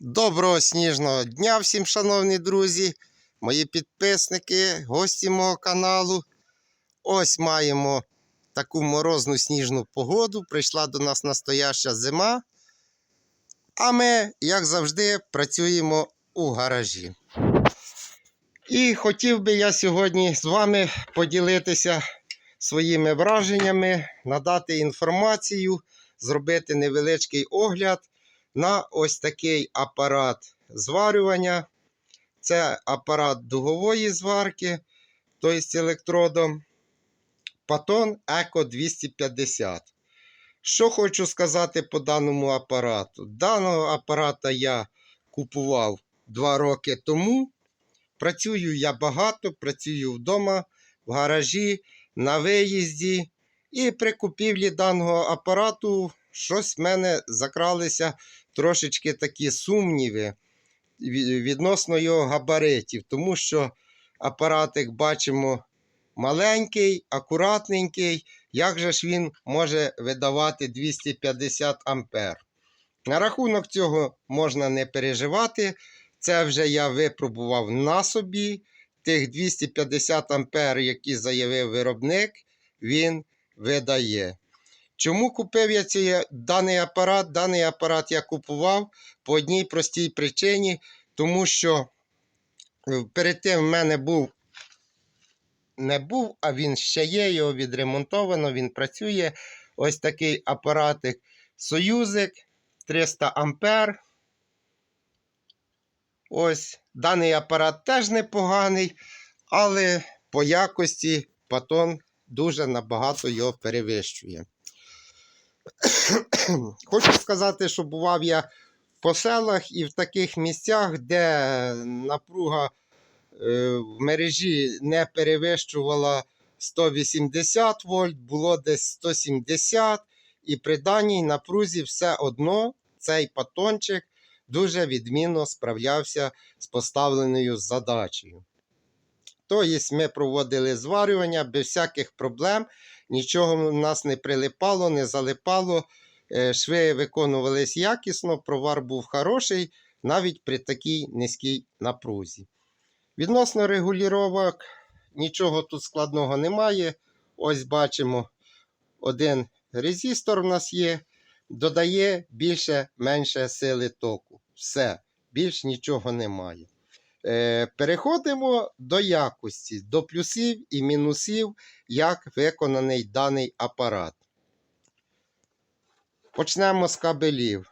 Доброго сніжного дня всім, шановні друзі, мої підписники, гості мого каналу. Ось маємо таку морозну сніжну погоду. Прийшла до нас настояща зима. А ми, як завжди, працюємо у гаражі. І хотів би я сьогодні з вами поділитися своїми враженнями, надати інформацію, зробити невеличкий огляд на ось такий апарат зварювання. Це апарат дугової зварки, тобто електродом. Патон Еко 250. Що хочу сказати по даному апарату? Даного апарата я купував 2 роки тому. Працюю я багато, працюю вдома, в гаражі, на виїзді. І при купівлі даного апарату щось в мене закралися трошечки такі сумніви відносно його габаритів, тому що апаратик бачимо маленький, акуратненький. Як же ж він може видавати 250 ампер? На рахунок цього можна не переживати. Це вже я випробував на собі. Тих 250 ампер, які заявив виробник, він видає. Чому купив я цей даний апарат? Даний апарат я купував по одній простій причині, тому що е, перед тим в мене був не був, а він ще є, його відремонтовано, він працює. Ось такий апаратик Союзик 300 ампер. Ось даний апарат теж непоганий, але по якості патон дуже набагато його перевищує. Хочу сказати, що бував я по селах і в таких місцях, де напруга е, в мережі не перевищувала 180 вольт, було десь 170, і при даній напрузі все одно цей патончик дуже відмінно справлявся з поставленою задачею. Тобто ми проводили зварювання без всяких проблем, нічого в нас не прилипало, не залипало. Е, Шви виконувались якісно, провар був хороший, навіть при такій низькій напрузі. Відносно регулювання нічого тут складного немає. Ось бачимо, один резистор у нас є, додає більше-менше сили току. Все, більш нічого немає. Е, Переходимо до якості, до плюсів і мінусів, як виконаний даний апарат. Почнемо з кабелів.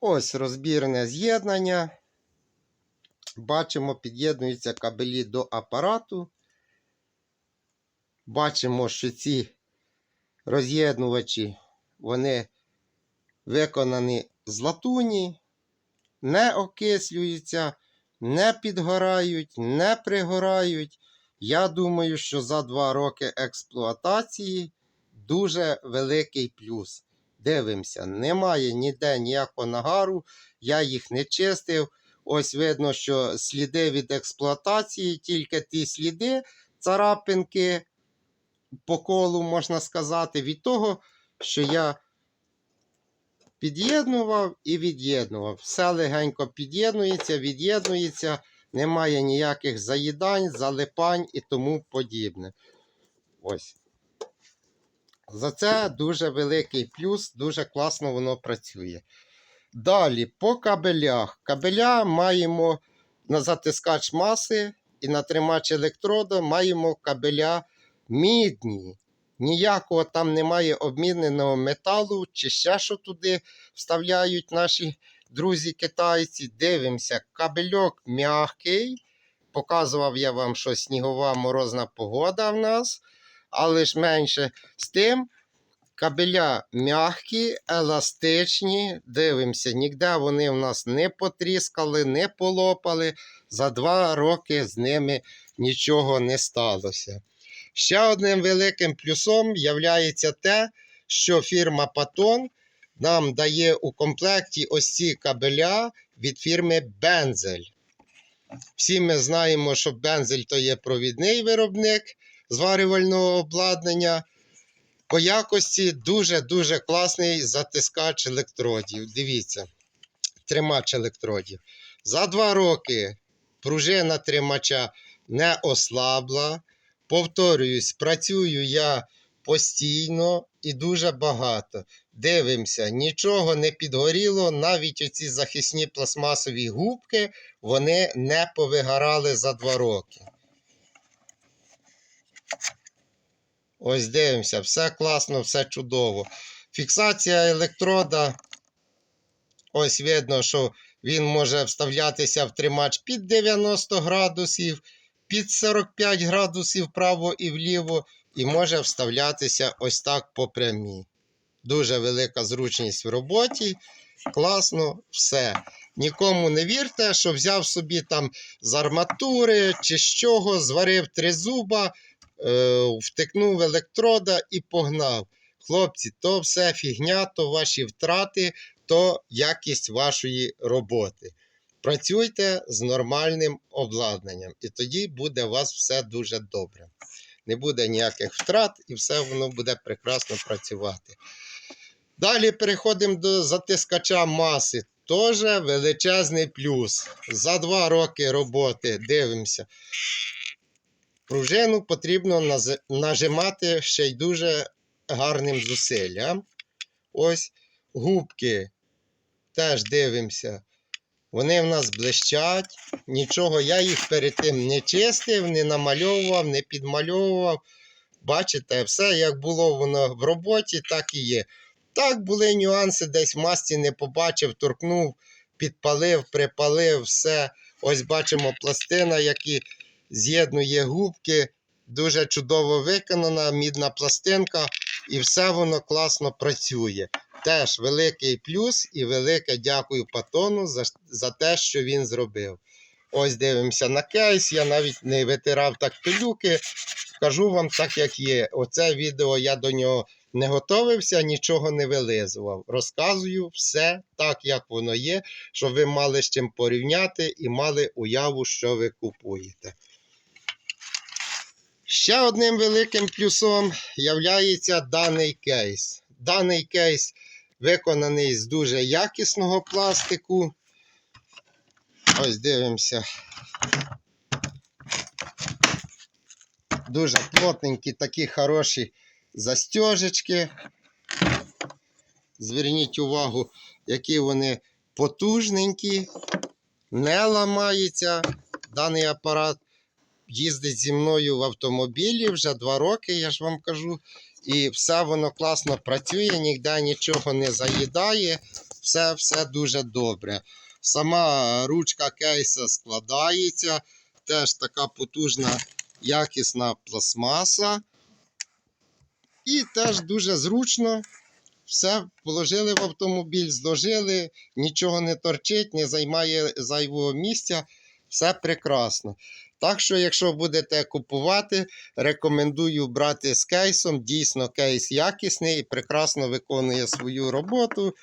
Ось розбірне з'єднання. Бачимо, під'єднуються кабелі до апарату. Бачимо, що ці роз'єднувачі вони виконані з латуні, не окислюються, не підгорають, не пригорають. Я думаю, що за два роки експлуатації дуже великий плюс. Дивимося, немає ніде ніякого нагару, я їх не чистив. Ось видно, що сліди від експлуатації, тільки ті сліди, царапинки по колу, можна сказати, від того, що я під'єднував і від'єднував. Все легенько під'єднується, від'єднується, немає ніяких заїдань, залипань і тому подібне. Ось. За це дуже великий плюс, дуже класно воно працює. Далі, по кабелях. Кабеля маємо на затискач маси і на тримач електрода маємо кабеля мідні. Ніякого там немає обміненого металу чи ще що туди вставляють наші друзі-китайці. Дивимося, кабельок м'який. Показував я вам, що снігова морозна погода в нас, але ж менше з тим. Кабеля м'які, еластичні. Дивимося, ніде вони в нас не потріскали, не полопали. За два роки з ними нічого не сталося. Ще одним великим плюсом є те, що фірма Патон нам дає у комплекті ось ці кабеля від фірми Бензель. Всі ми знаємо, що Бензель то є провідний виробник зварювального обладнання. По якості дуже-дуже класний затискач електродів. Дивіться. тримач електродів. За два роки пружина тримача не ослабла. Повторююсь, працюю я постійно і дуже багато. Дивимося, нічого не підгоріло, навіть оці захисні пластмасові губки вони не повигорали за два роки. Ось дивимося, все класно, все чудово. Фіксація електрода. Ось видно, що він може вставлятися в тримач під 90 градусів, під 45 градусів вправо і вліво, і може вставлятися ось так по прямій. Дуже велика зручність в роботі. Класно, все. Нікому не вірте, що взяв собі там з арматури чи з чого, зварив три зуба, е, втикнув електрода і погнав. Хлопці, то все фігня, то ваші втрати, то якість вашої роботи. Працюйте з нормальним обладнанням, і тоді буде у вас все дуже добре. Не буде ніяких втрат, і все воно буде прекрасно працювати. Далі переходимо до затискача маси. Теж величезний плюс. За два роки роботи дивимося. Пружину потрібно нажимати ще й дуже гарним зусиллям. Ось губки теж дивимося. Вони в нас блищать. Нічого, я їх перед тим не чистив, не намальовував, не підмальовував. Бачите, все як було воно в роботі, так і є. Так, були нюанси, десь в масці не побачив, торкнув, підпалив, припалив, все. Ось бачимо пластина, які з'єднує губки. Дуже чудово виконана, мідна пластинка, і все воно класно працює. Теж великий плюс і велике дякую Патону за, за те, що він зробив. Ось дивимося на кейс. Я навіть не витирав так пилюки. Кажу вам так, як є. Оце відео я до нього не готовився, нічого не вилизував. Розказую все так, як воно є, щоб ви мали з чим порівняти і мали уяву, що ви купуєте. Ще одним великим плюсом являється даний кейс. Даний кейс виконаний з дуже якісного пластику. Ось дивимося. Дуже плотненькі, такі хороші застежечки. Зверніть увагу, які вони потужненькі, не ламається. Даний апарат їздить зі мною в автомобілі вже два роки, я ж вам кажу. І все воно класно працює, ніде нічого не заїдає, все, все дуже добре. Сама ручка кейса складається, теж така потужна, якісна пластмаса. І теж дуже зручно. Все положили в автомобіль, зложили, нічого не торчить, не займає зайвого місця. Все прекрасно. Так що, якщо будете купувати, рекомендую брати з кейсом. Дійсно, кейс якісний і прекрасно виконує свою роботу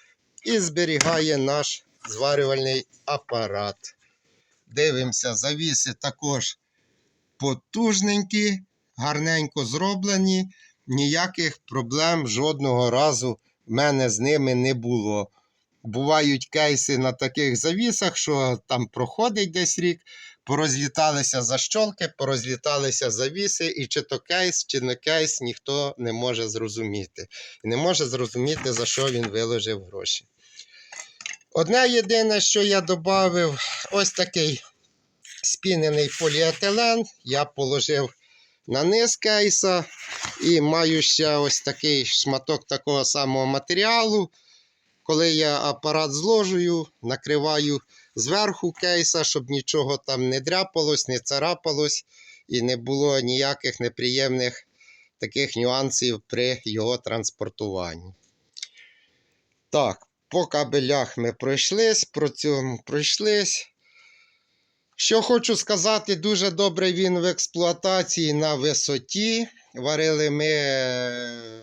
і зберігає наш зварювальний апарат. Дивимося, завіси також потужненькі, гарненько зроблені. Ніяких проблем жодного разу в мене з ними не було. Бувають кейси на таких завісах, що там проходить десь рік, порозліталися защолки, порозліталися завіси, і чи то кейс, чи не кейс, ніхто не може зрозуміти. І не може зрозуміти, за що він виложив гроші. Одне єдине, що я додав, ось такий спінений поліетилен. Я положив на низ кейса і маю ще ось такий шматок такого самого матеріалу. Коли я апарат зложую, накриваю зверху кейса, щоб нічого там не дряпалось, не царапалось і не було ніяких неприємних таких нюансів при його транспортуванні. Так, по кабелях ми пройшлись, про цьому пройшлись. Що хочу сказати, дуже добре він в експлуатації на висоті. Варили ми е,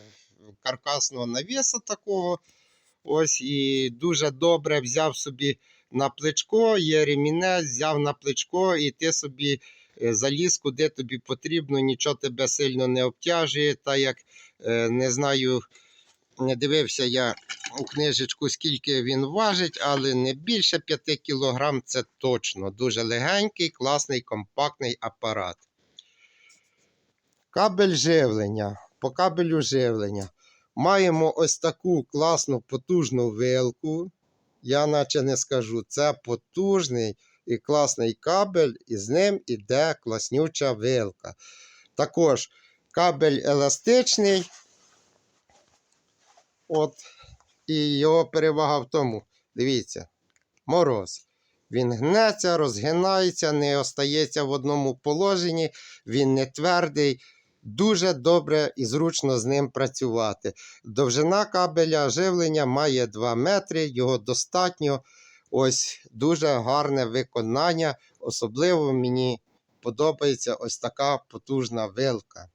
каркасного навіса такого. Ось і дуже добре взяв собі на плечко, є ремінець, взяв на плечко, і ти собі е, заліз, куди тобі потрібно, нічого тебе сильно не обтяжує. Та як е, не знаю, Не дивився я у книжечку, скільки він важить, але не більше 5 кг це точно. Дуже легенький, класний, компактний апарат. Кабель живлення. По кабелю живлення. Маємо ось таку класну потужну вилку. Я наче не скажу, це потужний і класний кабель, і з ним іде класнюча вилка. Також кабель еластичний. От. І його перевага в тому, дивіться, мороз. Він гнеться, розгинається, не остається в одному положенні, він не твердий. Дуже добре і зручно з ним працювати. Довжина кабеля живлення має 2 метри, його достатньо. Ось дуже гарне виконання. Особливо мені подобається ось така потужна вилка.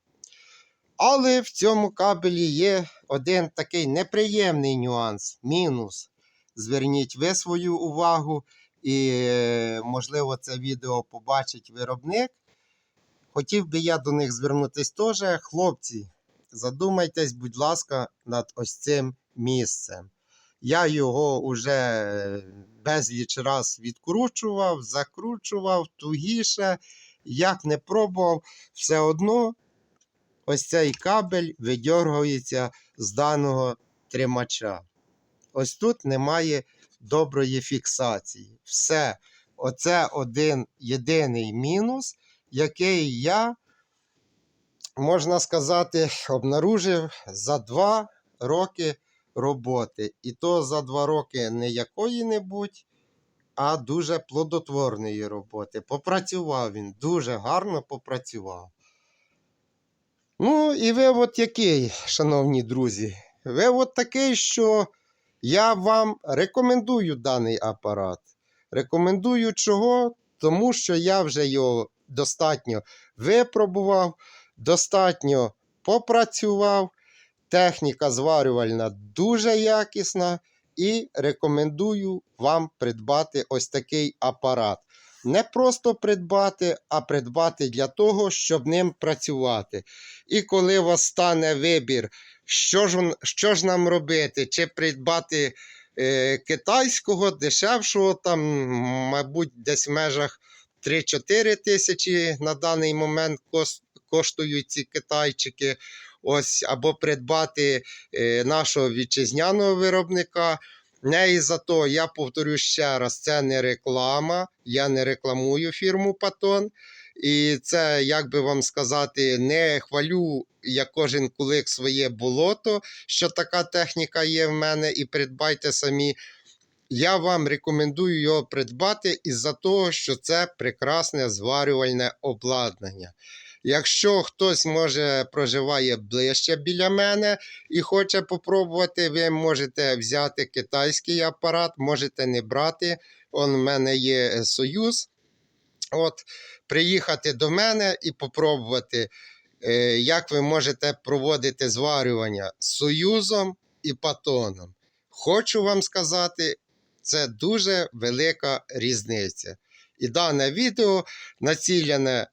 Але в цьому кабелі є один такий неприємний нюанс, мінус. Зверніть ви свою увагу, і, е, можливо, це відео побачить виробник. Хотів би я до них звернутися теж. Хлопці, задумайтесь, будь ласка, над ось цим місцем. Я його вже безліч раз відкручував, закручував тугіше. Як не пробував, все одно ось цей кабель видьоргується з даного тримача. Ось тут немає доброї фіксації. Все. Оце один єдиний мінус, який я, можна сказати, обнаружив за два роки роботи. І то за два роки не якої-небудь, а дуже плодотворної роботи. Попрацював він, дуже гарно попрацював. Ну, і вивод який, шановні друзі? Вивод такий, що я вам рекомендую даний апарат. Рекомендую чого? Тому що я вже його достатньо випробував, достатньо попрацював. Техніка зварювальна дуже якісна. І рекомендую вам придбати ось такий апарат. Не просто придбати, а придбати для того, щоб ним працювати. І коли у вас стане вибір, що ж, що ж нам робити, чи придбати е, китайського, дешевшого, там, мабуть, десь в межах 3-4 тисячі на даний момент коштують ці китайчики. Ось, або придбати е, нашого вітчизняного виробника. Не і за то, я повторю ще раз, це не реклама. Я не рекламую фірму Патон. І це, як би вам сказати, не хвалю я кожен кулик своє болото, що така техніка є в мене, і придбайте самі. Я вам рекомендую його придбати із-за того, що це прекрасне зварювальне обладнання. Якщо хтось може проживає ближче біля мене і хоче попробувати, ви можете взяти китайський апарат, можете не брати. Он в мене є е, союз. От, приїхати до мене і попробувати, е, як ви можете проводити зварювання з союзом і патоном. Хочу вам сказати, це дуже велика різниця. І дане відео націлене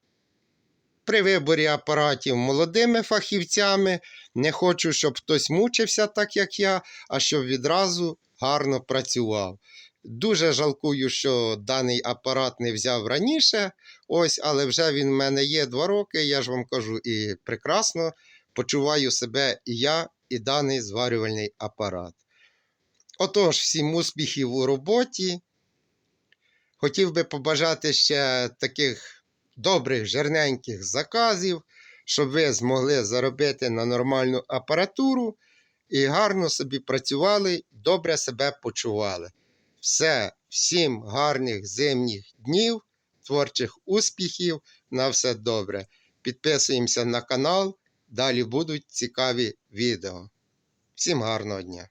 при виборі апаратів молодими фахівцями. Не хочу, щоб хтось мучився так, як я, а щоб відразу гарно працював. Дуже жалкую, що даний апарат не взяв раніше. Ось, але вже він в мене є два роки. Я ж вам кажу, і прекрасно почуваю себе і я, і даний зварювальний апарат. Отож, всім успіхів у роботі. Хотів би побажати ще таких добрих, жирненьких заказів, щоб ви змогли заробити на нормальну апаратуру і гарно собі працювали, добре себе почували. Все, всім гарних зимніх днів, творчих успіхів, на все добре. Підписуємося на канал, далі будуть цікаві відео. Всім гарного дня!